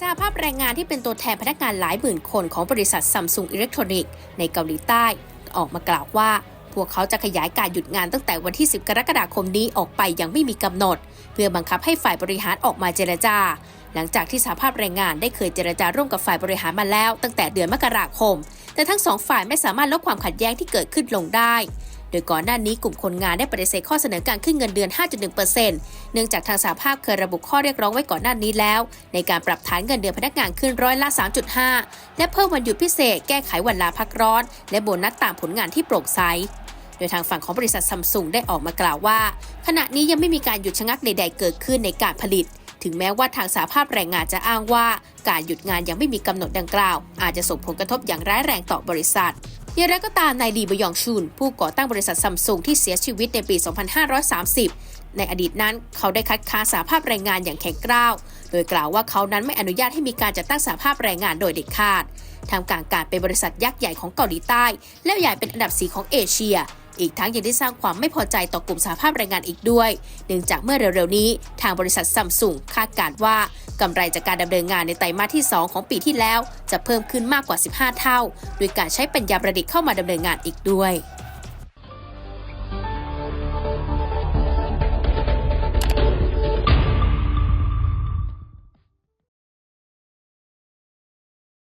สหภาพแรงงานที่เป็นตัวแทนพนักงานหลายหมื่นคนของบริษัทซัมซุงอิเล็กทรอนิกส์ในเกาหลีใต้ ออกมากล่าวว่า พวกเขาจะขยายการหยุดงานตั้งแต่วันที่ 10 กรกฎาคมนี้ออกไปยังไม่มีกำหนด เพื่อบังคับให้ฝ่ายบริหารออกมาเจรจา หลังจากที่สหภาพแรงงานได้เคยเจรจาร่วมกับฝ่ายบริหารมาแล้ว ตั้งแต่เดือนมกราคม แต่ทั้งสองฝ่ายไม่สามารถลดความขัดแย้งที่เกิดขึ้นลงได้ โดยก่อนหน้านี้กลุ่มคนงานได้ปฏิเสธข้อเสนอการขึ้นเงินเดือน 5.1%เนื่องจากทางสหภาพเคยระบุข้อเรียกร้องไว้ก่อนหน้านี้แล้ว ในการปรับฐานเงินเดือนพนักงานขึ้นร้อยละ 3.5 และเพิ่มวันหยุดพิเศษ แก้ไขวันลาพักร้อน และโบนัสตามผลงานที่โปร่งใสโดยทางฝั่งของบริษัทซัมซุงได้ออกมากล่าวว่า ขณะนี้ยังไม่มีการหยุดชะงักใด ๆ เกิดขึ้นในการผลิต ถึงแม้ว่าทางสาภาพแรงงานจะอ้างว่า การหยุดงานยังไม่มีกำหนดดังกล่าว อาจจะส่งผลกระทบอย่างร้ายแรงต่อบริษัท อย่างไรก็ตามนายลีบยองชุนผู้ก่อตั้งบริษัทซัมซุงที่เสียชีวิตในปี 2530 ในอดีตนั้นเขาได้คัดค้านสาภาพแรงงานอย่างแข็งกร้าว โดยกล่าวว่าเขานั้นไม่อนุญาตให้มีการจัดตั้งสาภาพแรงงานโดยเด็ดขาดทำกลางการเป็นบริษัทยักษ์ใหญ่ของเกาหลีใต้ และใหญ่เป็นอันดับสีของเอเชีย อีกทั้งยังได้สร้างความไม่พอใจต่อกลุ่มสหภาพแรงงานอีกด้วย เนื่องจากเมื่อเร็วๆนี้ ทางบริษัทซัมซุงคาดการว่ากำไรจากการดำเนินงานในไตรมาสที่ 2 ของปีที่แล้ว จะเพิ่มขึ้นมากกว่า 15 เท่าโดยการใช้ปัญญาประดิษฐ์เข้ามาดำเนินงานอีกด้วย